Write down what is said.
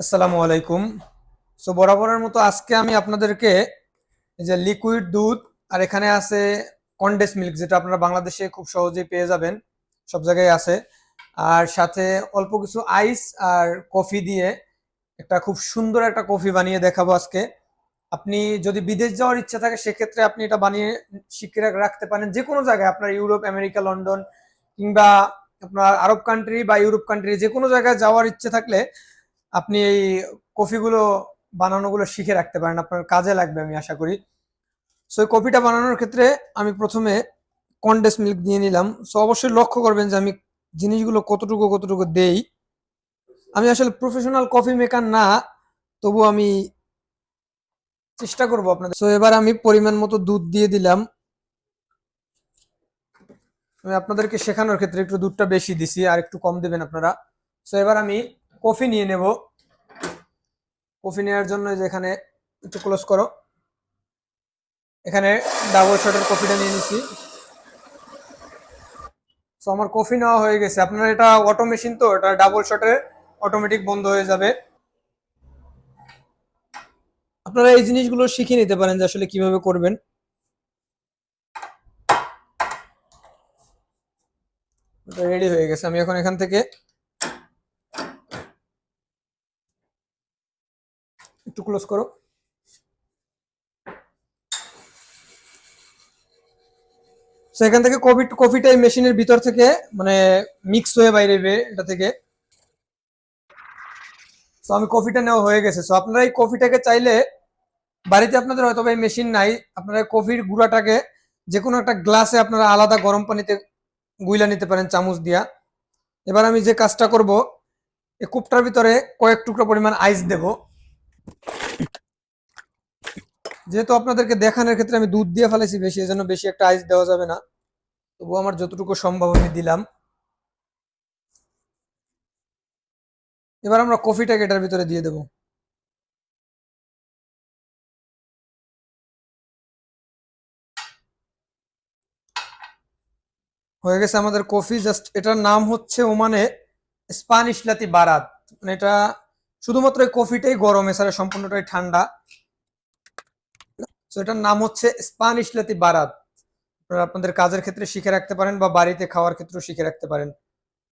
আসসালামু আলাইকুম। সো বরাবরের মতো আজকে আমি আপনাদেরকে যে লিকুইড দুধ আর এখানে আছে কন্ডেন্স মিল্ক যেটা আপনারা বাংলাদেশে খুব সহজেই পেয়ে যাবেন, সব জায়গায় আছে। আর সাথে অল্প কিছু আইস আর কফি দিয়ে একটা খুব সুন্দর একটা কফি বানিয়ে দেখাবো আজকে। আপনি যদি বিদেশ যাওয়ার ইচ্ছা থাকে, সেক্ষেত্রে আপনি এটা বানিয়ে শিখে রাখতে পারেন যে কোনো জায়গায়, আপনার ইউরোপ, আমেরিকা, লন্ডন, কিংবা আপনার আরব কান্ট্রি বা ইউরোপ কান্ট্রি যে কোনো জায়গায় যাওয়ার ইচ্ছে থাকলে আপনি এই কফিগুলো বানানোগুলো শিখে রাখতে পারেন, আপনার কাজে লাগবে আমি আশা করি। সো এই কফিটা বানানোর ক্ষেত্রে আমি প্রথমে কন্ডেন্স মিল্ক দিয়ে নিলাম। সো অবশ্যই লক্ষ্য করবেন যে আমি জিনিসগুলো কতটুকু কতটুকু দেই। আমি আসলে প্রফেশনাল কফি মেকার না তবু আমি চেষ্টা করব আপনাদের। সো এবার আমি পরিমাণ মতো দুধ দিয়ে দিলাম। আমি আপনাদেরকে শেখানোর ক্ষেত্রে একটু দুধটা বেশি দিছি, আর একটু কম দেবেন আপনারা। সো এবার আমি কফি নিয়ে নেব। কফি নেওয়ার জন্য এই যে এখানে একটু ক্লোজ করো। এখানে ডাবল শটের কফিটা নিয়ে নিছি সো আমার কফি নেওয়া হয়ে গেছে। আপনার এটা অটো মেশিন তো, এটা ডাবল শটে অটোমেটিক বন্ধ হয়ে যাবে। আপনারা এই জিনিসগুলো শিখে নিতে পারেন যে আসলে কীভাবে করবেন। রেডি হয়ে গেছে। আমি এখন এখান থেকে একটু ক্লোজ করো। তো এখান থেকে কফি কফিটা এই মেশিনের ভিতর থেকে মানে মিক্স হয়ে বাইরে এটা থেকে। তো আমি কফিটা নেওয়া হয়ে গেছে। সো আপনারা এই কফিটাকে চাইলে, বাড়িতে আপনাদের হয়তো এই মেশিন নাই। আপনারা কফির গুঁড়াটাকে যে কোনো একটা গ্লাসে আপনারা আলাদা গরম পানিতে গুইলা নিতে পারেন চামচ দিয়া। এবার আমি যে কাজটা করব, এই কূপটার ভিতরে কয়েক টুকরো পরিমাণ আইস দেব। যেহেতু আপনাদেরকে দেখানোর ক্ষেত্রে আমি দুধ দিয়ে ফেলেছি বেশি, এজন্য বেশি একটা আইস দেওয়া যাবে না। তবু আমার যতটুকু সম্ভব আমি দিলাম। এবার আমরা কফিটাকে এটার ভিতরে দিয়ে দেব। হয়ে গেছে আমাদের কফি জাস্ট এটার নাম হচ্ছে ওমানে স্পানিশ লাতি বারাত। মানে এটা শুধুমাত্র এই কফিটাই গরম, এছাড়া সম্পূর্ণটাই ঠান্ডা। তো এটার নাম হচ্ছে স্পানিশ লাতি বারাত আপনাদের কাজের ক্ষেত্রে শিখে রাখতে পারেন বা বাড়িতে খাওয়ার ক্ষেত্রেও শিখে রাখতে পারেন।